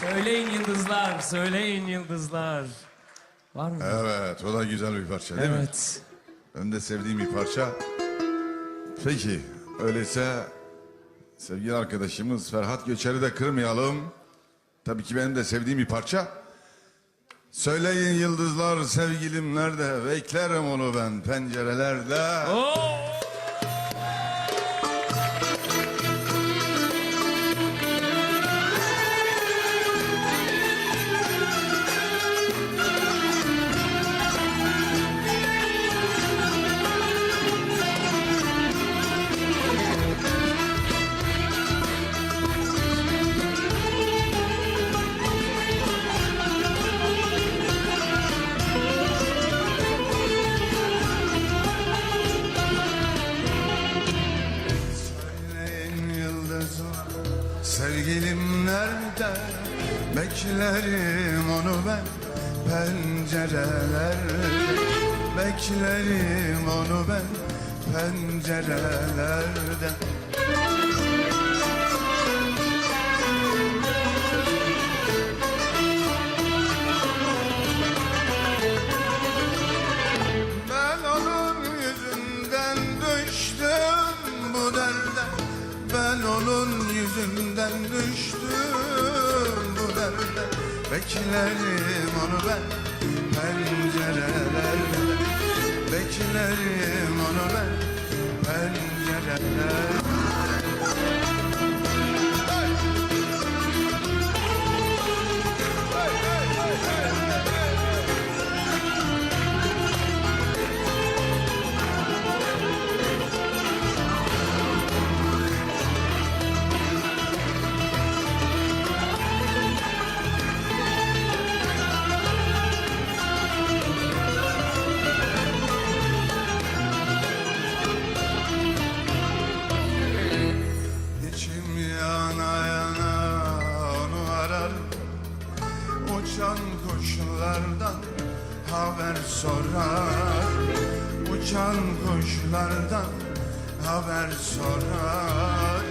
Söyleyin yıldızlar, söyleyin yıldızlar. Var mı? Evet, o da güzel bir parça değil mi? Evet. Benim de sevdiğim bir parça. Peki, öyleyse sevgili arkadaşımız Ferhat Göçer'i de kırmayalım. Tabii ki benim de sevdiğim bir parça. Söyleyin yıldızlar sevgilim nerede? Beklerim onu ben pencerelerde. Oo! Sevgilim nerede? Beklerim onu ben pencerelerde. Beklerim onu ben pencerelerde. Yüzünden düştüm bu derde. Beklerim onu ben pencerelerde. Beklerim onu ben pencerelerde Uçan kuşlardan haber sorar. Uçan kuşlardan haber sorar